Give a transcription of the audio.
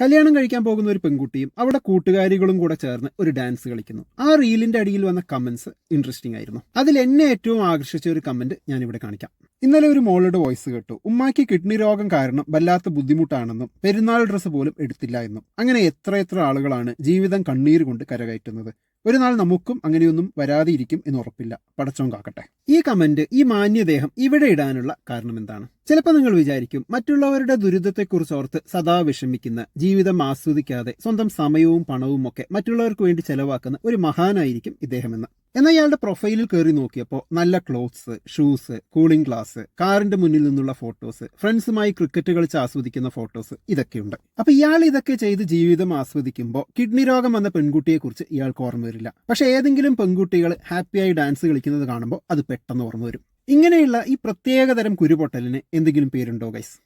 കല്യാണം കഴിക്കാൻ പോകുന്ന ഒരു പെൺകുട്ടിയും അവിടെ കൂട്ടുകാരികളും കൂടെ ചേർന്ന് ഒരു ഡാൻസ് കളിക്കുന്നു. ആ റീലിന്റെ അടിയിൽ വന്ന കമന്റ്സ് ഇൻട്രസ്റ്റിംഗ് ആയിരുന്നു. അതിൽ എന്നെ ഏറ്റവും ആകർഷിച്ച ഒരു കമന്റ് ഞാൻ ഇവിടെ കാണിക്കാം. ഇന്നലെ ഒരു മോളുടെ വോയിസ് കേട്ടു. ഉമ്മാക്ക് കിഡ്നി രോഗം കാരണം വല്ലാത്ത ബുദ്ധിമുട്ടാണെന്നും പെരുന്നാൾ ഡ്രസ്സ് പോലും എടുത്തില്ല എന്നും. അങ്ങനെ എത്ര എത്ര ആളുകളാണ് ജീവിതം കണ്ണീര് കൊണ്ട് കരകയറ്റുന്നത്. ഒരു നാൾ നമുക്കും അങ്ങനെയൊന്നും വരാതിരിക്കും എന്ന് ഉറപ്പില്ല. പടച്ചോൻ കാക്കട്ടെ. ഈ കമന്റ് ഈ മാന്യദേഹം ഇവിടെ ഇടാനുള്ള കാരണം എന്താണ്? ചിലപ്പോൾ നിങ്ങൾ വിചാരിക്കും മറ്റുള്ളവരുടെ ദുരിതത്തെക്കുറിച്ച് ഓർത്ത് സദാ വിഷമിക്കുന്ന ജീവിതം ആസ്വദിക്കാതെ സ്വന്തം സമയവും പണവും ഒക്കെ മറ്റുള്ളവർക്ക് വേണ്ടി ചെലവാക്കുന്ന ഒരു മഹാനായിരിക്കും ഇദ്ദേഹമെന്ന്. എന്നാൽ ഇയാളുടെ പ്രൊഫൈലിൽ കയറി നോക്കിയപ്പോൾ നല്ല ക്ലോത്ത്സ് ഷൂസ് കൂളിംഗ് ഗ്ലാസ് കാറിന്റെ മുന്നിൽ നിന്നുള്ള ഫോട്ടോസ് ഫ്രണ്ട്സുമായി ക്രിക്കറ്റ് കളിച്ച് ആസ്വദിക്കുന്ന ഫോട്ടോസ് ഇതൊക്കെയുണ്ട്. അപ്പൊ ഇയാൾ ഇതൊക്കെ ചെയ്ത് ജീവിതം ആസ്വദിക്കുമ്പോൾ കിഡ്നി രോഗം വന്ന പെൺകുട്ടിയെ കുറിച്ച് ഇയാൾക്ക് ഓർമ്മ വരില്ല. പക്ഷെ ഏതെങ്കിലും പെൺകുട്ടികൾ ഹാപ്പിയായി ഡാൻസ് കളിക്കുന്നത് കാണുമ്പോൾ അത് പെട്ടെന്ന് ഓർമ്മ വരും. ഇങ്ങനെയുള്ള ഈ പ്രത്യേകതരം കുരുപൊട്ടലിന് എന്തെങ്കിലും പേരുണ്ടോ ഗൈസ്